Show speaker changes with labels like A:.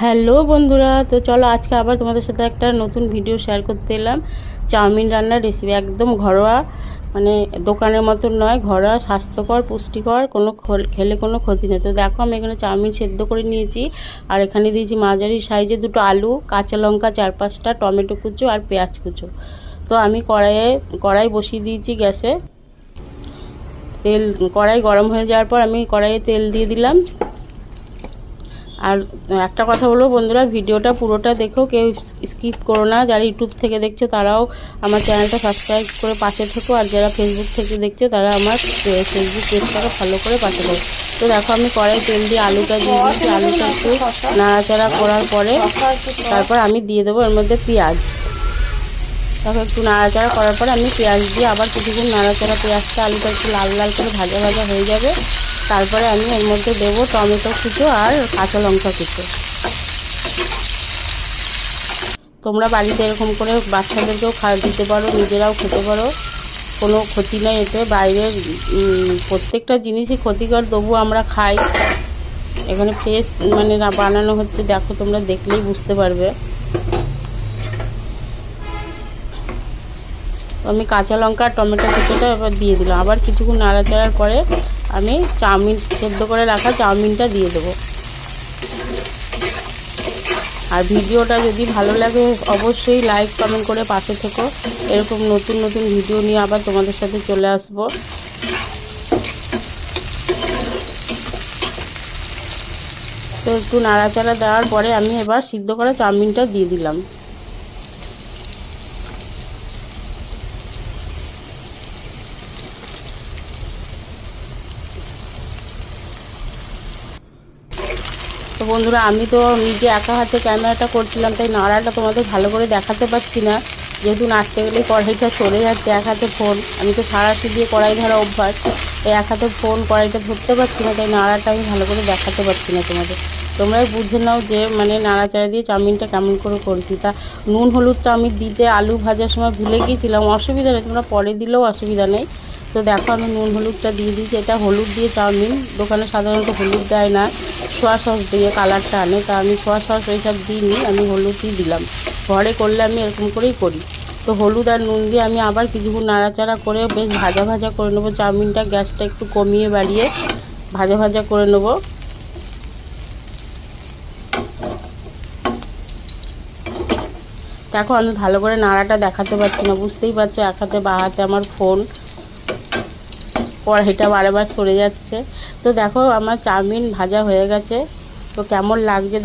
A: Hello বন্ধুরা, তো চলো আজকে আবার তোমাদের সাথে একটা নতুন ভিডিও শেয়ার করতে এলাম। চাউমিন রান্নার রেসিপি একদম ঘরোয়া মানে দোকানের মতন নয়, ঘরোয়া, স্বাস্থ্যকর, পুষ্টিকর, কোনো খেলে কোনো ক্ষতি নেই। তো দেখো আমি এখানে চাউমিন সেদ্ধ করে নিয়েছি, আর এখানে দিয়েছি মাঝারি সাইজে দুটো আলু, কাঁচা লঙ্কা চার পাঁচটা, টমেটো কুচো আর পেঁয়াজ কুচো। তো আমি কড়াইয়ে, কড়াই বসিয়ে দিয়েছি গ্যাসে। তেল, কড়াই গরম হয়ে যাওয়ার পর আমি কড়াইয়ে তেল দিয়ে দিলাম। আর একটা কথা বলব, বন্ধুরা, ভিডিওটা পুরোটা দেখো, কেউ স্কিপ করো না। যারা ইউটিউব থেকে দেখছ, তারাও আমার চ্যানেলটা সাবস্ক্রাইব করে পাশে থেকো। আর যারা ফেসবুক থেকে দেখছ, তারা আমার ফেসবুক পেজটাকে ফলো করে পাশে থাকো। তো দেখো, আমি কড়াই তেল দিয়ে আলুটা দিয়ে দিচ্ছি আলুটা একটু নাড়াচাড়া করার পরে তারপর আমি দিয়ে দেবো এর মধ্যে পেঁয়াজ। তারপর একটু নাড়াচাড়া করার পরে আমি পেঁয়াজ দিয়ে আবার কিছুক্ষণ নাড়াচাড়া, পেঁয়াজটা আলুটা একটু লাল লাল করে ভাজা ভাজা হয়ে যাবে। তারপরে আমি এর মধ্যে দেবো টমেটো কুচো আর কাঁচা লঙ্কা কুচো। তোমরা বাড়িতে এরকম করে বাচ্চাদেরকেও খা দিতে পারো, নিজেরাও খেতে পারো। কোনো ক্ষতি নেই এতে, বাইরের প্রত্যেকটা জিনিসই ক্ষতিকর, তবু আমরা খাই। এখানে ফ্রেশ মানে বানানো হচ্ছে, দেখো তোমরা দেখলেই বুঝতে পারবে। আমি কাঁচা লঙ্কা টমেটো কুচোটা এবার দিয়ে দিলাম। আবার কিছুক্ষণ নাড়াচাড়ার পরে আমি চাউমিন, সেদ্ধ করে রাখা চাউমিনটা দিয়ে দেবো। আর ভিডিওটা যদি ভালো লাগে, অবশ্যই লাইক, কমেন্ট করে পাশে থেকো। এরকম নতুন নতুন ভিডিও নিয়ে আবার তোমাদের সাথে চলে আসব। তো একটু নাড়াচাড়া দেওয়ার পরে আমি এবার সিদ্ধ করা চাউমিনটা দিয়ে দিলাম। তো বন্ধুরা, আমি তো নিজে একা হাতে ক্যামেরাটা করছিলাম, তাই নাড়াটা তোমাদের ভালো করে দেখাতে পারছি না। যেহেতু নাড়তে গেলে কড়াইটা সরে যাচ্ছে, এক হাতে ফোন আমি তো সারাশি দিয়ে কড়াই ধরা অভ্যাস, তাই এক হাতে ফোন কড়াইটা ধরতে পারছি না, তাই নাড়াটা আমি ভালো করে দেখাতে পারছি না তোমাদের। তোমরাই বুঝে নাও যে মানে নাড়াচাড়া দিয়ে চাউমিনটা কেমন করে করছি। তা নুন, হলুদটা আমি দিতে আলু ভাজার সময় ভুলে গিয়েছিলাম, অসুবিধা নেই, তোমরা পরে দিলেও অসুবিধা নেই। তো দেখো আমি নুন হলুদটা দিয়ে দিয়েছি। এটা হলুদ দিয়ে চাউমিন। দোকানে সাধারণত হলুদ দেয় না। সোয়া সস দিয়ে কালারটা আনে। তা আমি সোয়া সস ওইসব দিইনি, আমি হলুদই দিলাম। ঘরে করলে আমি এরকম করেই করি। তো হলুদ আর নুন দিয়ে আমি আবার কিছুক্ষণ নাড়াচাড়া করে বেশ ভাজা ভাজা করে নেব। চাউমিনটা গ্যাসটা একটু কমিয়ে বাড়িয়ে ভাজা ভাজা করে নেব। দেখো আমি ভালো করে নাড়াটা দেখাতে পারছি না, বুঝতেই পারছ? এক হাতে বা হাতে আমার ফোন। কড়াইটা বারবার সরে যাচ্ছে। তো দেখো আমার চাউমিন ভাজা হয়ে গেছে। তো কেমন লাগছে